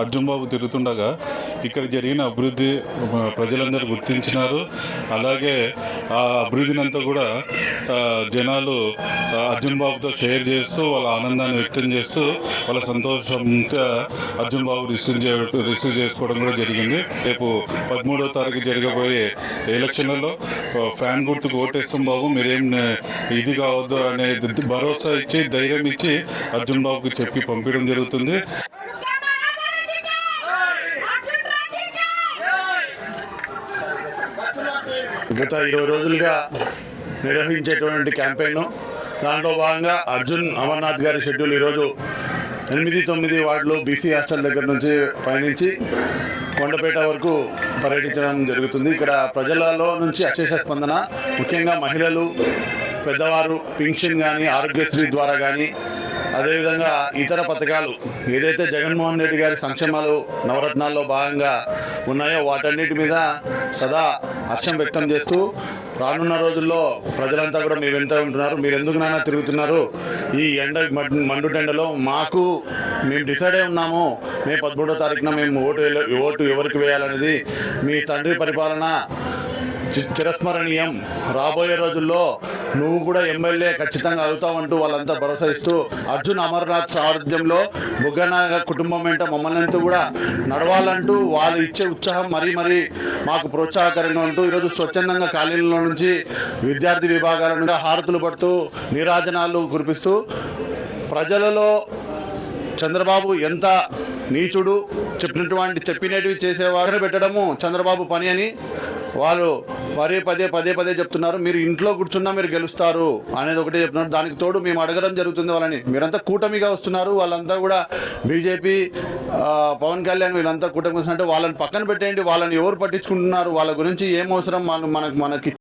అర్జున్ బాబు తిరుగుతుండగా ఇక్కడ జరిగిన అభివృద్ధి ప్రజలందరూ గుర్తించినారు. అలాగే ఆ అభివృద్ధిని అంతా కూడా జనాలు అర్జున్ బాబుతో షేర్ చేస్తూ వాళ్ళ ఆనందాన్ని వ్యక్తం చేస్తూ వాళ్ళ సంతోషంగా అర్జున్ బాబు రిసీవ్ చే రిసీవ్ చేసుకోవడం కూడా జరిగింది. రేపు పదమూడవ తారీఖు జరగబోయే ఎలక్షన్లలో ఫ్యాన్ గుర్తుకు ఓటేస్తాం బాబు. మీరేం ఇది కావద్దు అనే భరోసా ఇచ్చి ధైర్యం ఇచ్చి అర్జున్ బాబుకి చెప్పి పంపించడం జరుగుతుంది. గత ఇరవై రోజులుగా నిర్వహించేటువంటి క్యాంపెయిన్ దాంట్లో భాగంగా అర్జున్ అమర్నాథ్ గారి షెడ్యూల్ ఈరోజు ఎనిమిది తొమ్మిది వార్డులో బీసీ హాస్టల్ దగ్గర నుంచి పయనించి కొండపేట వరకు పర్యటించడం జరుగుతుంది. ఇక్కడ ప్రజలలో నుంచి అశేష స్పందన ముఖ్యంగా మహిళలు పెద్దవారు పింఛన్ కానీ ఆరోగ్యశ్రీ ద్వారా కానీ అదేవిధంగా ఇతర పథకాలు ఏదైతే జగన్మోహన్ రెడ్డి గారి సంక్షేమాలు నవరత్నాల్లో భాగంగా ఉన్నాయో వాటన్నిటి మీద సదా హర్షం వ్యక్తం చేస్తూ రానున్న రోజుల్లో ప్రజలంతా కూడా మీ వెంట ఉంటున్నారు. మీరు ఎందుకు నాన్న తిరుగుతున్నారు? ఈ ఎండ మండు మండుటెండలో మాకు మేము డిసైడ్ అయి ఉన్నాము. మే పదమూడో తారీఖున మేము ఓటు ఓటు ఎవరికి వేయాలనేది మీ తండ్రి పరిపాలన చి- చిరస్మరణీయం. రాబోయే రోజుల్లో నువ్వు కూడా ఎమ్మెల్యే ఖచ్చితంగా అవుతావంటూ వాళ్ళంతా భరోసా ఇస్తూ అర్జున్ అమర్నాథ్ సారథ్యంలో బుగ్గన కుటుంబం వెంట మమ్మల్ని అంతా కూడా నడవాలంటూ వాళ్ళు ఇచ్చే ఉత్సాహం మరీ మరీ మాకు ప్రోత్సాహకరంగా ఉంటూ ఈరోజు స్వచ్ఛందంగా ఖాళీల నుంచి విద్యార్థి విభాగాల నుండి హారతులు పడుతూ నీరాజనాలు కురిపిస్తూ ప్రజలలో చంద్రబాబు ఎంత నీచుడు చెప్పినటువంటి చెప్పినటివి చేసేవారిని పెట్టడము చంద్రబాబు పని అని వాళ్ళు పదే పదే పదే పదే చెప్తున్నారు. మీరు ఇంట్లో కూర్చున్నా మీరు గెలుస్తారు అనేది ఒకటే చెప్తున్నారు. దానికి తోడు మేము అడగడం జరుగుతుంది వాళ్ళని. మీరంతా కూటమిగా వస్తున్నారు. వాళ్ళంతా కూడా బీజేపీ పవన్ కళ్యాణ్ వీళ్ళంతా కూటమి వస్తున్నట్టు వాళ్ళని పక్కన పెట్టేయండి. వాళ్ళని ఎవరు పట్టించుకుంటున్నారు? వాళ్ళ గురించి ఏం అవసరం? వాళ్ళు మనకు మనకి